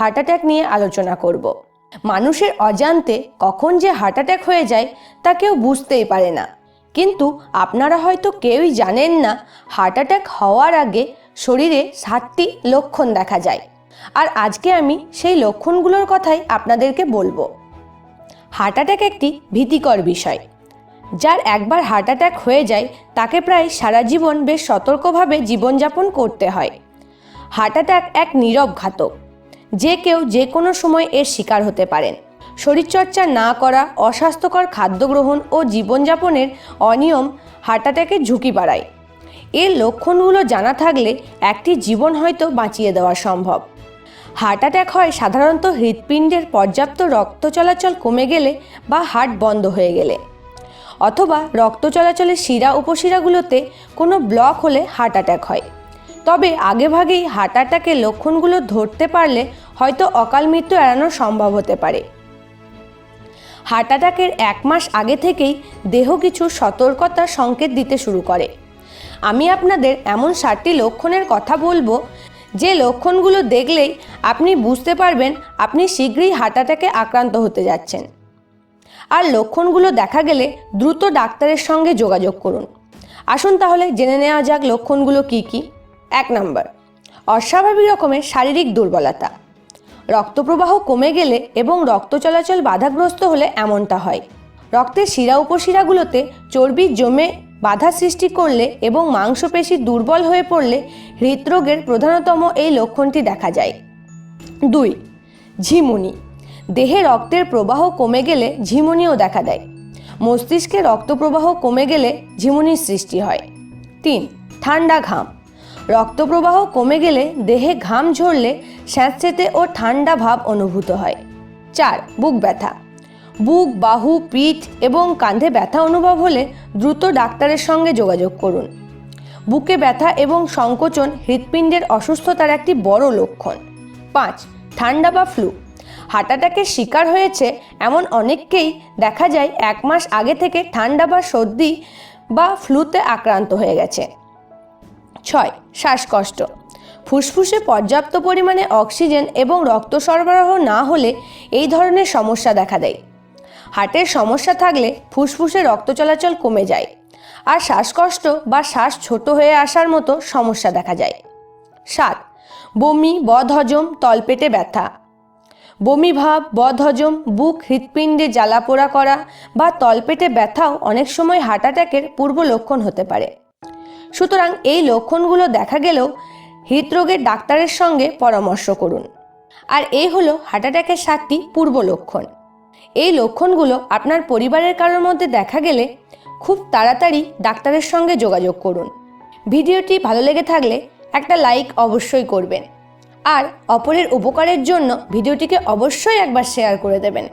Heart attack নিয়ে আলোচনা করব। মানুষের অজান্তে কখন যে হার্ট অ্যাটাক হয়ে যায় তা কেউ বুঝতেই পারে না। কিন্তু আপনারা হয়তো কেউই জানেন না হার্ট অ্যাটাক হওয়ার আগে শরীরে সাতটি লক্ষণ দেখা যায়। আর আজকে আমি সেই লক্ষণগুলোর কথাই আপনাদেরকে বলব। হার্ট অ্যাটাক একটি ভীতিকর বিষয়। যার একবার হার্ট অ্যাটাক হয়ে যায়, তাকে প্রায় সারা জীবন বেশ সতর্কভাবে জীবনযাপন করতে হয়। হার্ট অ্যাটাক এক নীরব ঘাতক। যে কেউ যে কোনো সময় এর শিকার হতে পারেন। শরীরচর্চা না করা, অস্বাস্থ্যকর খাদ্য গ্রহণ ও জীবনযাপনের অনিয়ম হার্ট অ্যাটাকের ঝুঁকি বাড়ায়। এর লক্ষণগুলো জানা থাকলে একটি জীবন হয়তো বাঁচিয়ে দেওয়া সম্ভব। হার্ট অ্যাটাক হয় সাধারণত হৃৎপিণ্ডের পর্যাপ্ত রক্ত চলাচল কমে গেলে বা হার্ট বন্ধ হয়ে গেলে। অথবা রক্ত চলাচলের শিরা উপশিরাগুলোতে কোনো ব্লক হলে হার্ট অ্যাটাক হয়। তবে আগেভাগেই হার্ট অ্যাটাকের লক্ষণগুলো ধরতে পারলে হয়তো অকাল মৃত্যু এড়ানো সম্ভব হতে পারে। হার্ট অ্যাটাকের এক মাস আগে থেকেই দেহ কিছু সতর্কতার সংকেত দিতে শুরু করে। আমি আপনাদের এমন ষাটটি লক্ষণের কথা বলব, যে লক্ষণগুলো দেখলেই আপনি বুঝতে পারবেন আপনি শীঘ্রই হার্ট অ্যাটাকে আক্রান্ত হতে যাচ্ছেন। আর লক্ষণগুলো দেখা গেলে দ্রুত ডাক্তারের সঙ্গে যোগাযোগ করুন। আসুন তাহলে জেনে নেওয়া যাক লক্ষণগুলো কি কি। এক নম্বর, অস্বাভাবিক রকমের শারীরিক দুর্বলতা। রক্তপ্রবাহ কমে গেলে এবং রক্ত চলাচল বাধাগ্রস্ত হলে এমনটা হয়। রক্তের শিরা উপশিরাগুলোতে চর্বি জমে বাধা সৃষ্টি করলে এবং মাংসপেশি দুর্বল হয়ে পড়লে হৃদরোগের প্রধানতম এই লক্ষণটি দেখা যায়। দুই, ঝিমুনি। দেহে রক্তের প্রবাহ কমে গেলে ঝিমুনিও দেখা দেয়। মস্তিষ্কে রক্তপ্রবাহ কমে গেলে ঝিমুনির সৃষ্টি হয়। তিন, ঠান্ডা ঘাম। রক্তপ্রবাহ কমে গেলে দেহে ঘাম ঝরলে, স্যাঁতসেঁতে ও ঠান্ডা ভাব অনুভূত হয়। চার, বুক ব্যথা। বুক, বাহু, পিঠ এবং কাঁধে ব্যথা অনুভব হলে দ্রুত ডাক্তারের সঙ্গে যোগাযোগ করুন। বুকে ব্যথা এবং সংকোচন হৃৎপিণ্ডের অসুস্থতার একটি বড় লক্ষণ। পাঁচ, ঠান্ডা বা ফ্লু। হার্ট অ্যাটাকের শিকার হয়েছে এমন অনেককেই দেখা যায় এক মাস আগে থেকে ঠান্ডা বা সর্দি বা ফ্লুতে আক্রান্ত হয়ে গেছে। ছয়, শ্বাসকষ্ট। ফুসফুসে পর্যাপ্ত পরিমাণে অক্সিজেন এবং রক্ত সরবরাহ না হলে এই ধরনের সমস্যা দেখা দেয়। হার্টের সমস্যা থাকলে ফুসফুসে রক্ত চলাচল কমে যায় আর শ্বাসকষ্ট বা শ্বাস ছোট হয়ে আসার মতো সমস্যা দেখা যায়। সাত, বমি, বদহজম, তলপেটে ব্যথা। বমি ভাব, বদহজম, বুক, হৃৎপিণ্ডে জ্বালাপোড়া করা বা তলপেটে ব্যথাও অনেক সময় হার্ট অ্যাটাকের পূর্ব লক্ষণ হতে পারে। সুতরাং এই লক্ষণগুলো দেখা গেলেও হৃদরোগের ডাক্তারের সঙ্গে পরামর্শ করুন। আর এই হলো হার্ট অ্যাটাকের সাতটি পূর্ব লক্ষণ। এই লক্ষণগুলো আপনার পরিবারের কারোর মধ্যে দেখা গেলে খুব তাড়াতাড়ি ডাক্তারের সঙ্গে যোগাযোগ করুন। ভিডিওটি ভালো লেগে থাকলে একটা লাইক অবশ্যই করবেন। আর অপরের উপকারের জন্য ভিডিওটিকে অবশ্যই একবার শেয়ার করে দেবেন।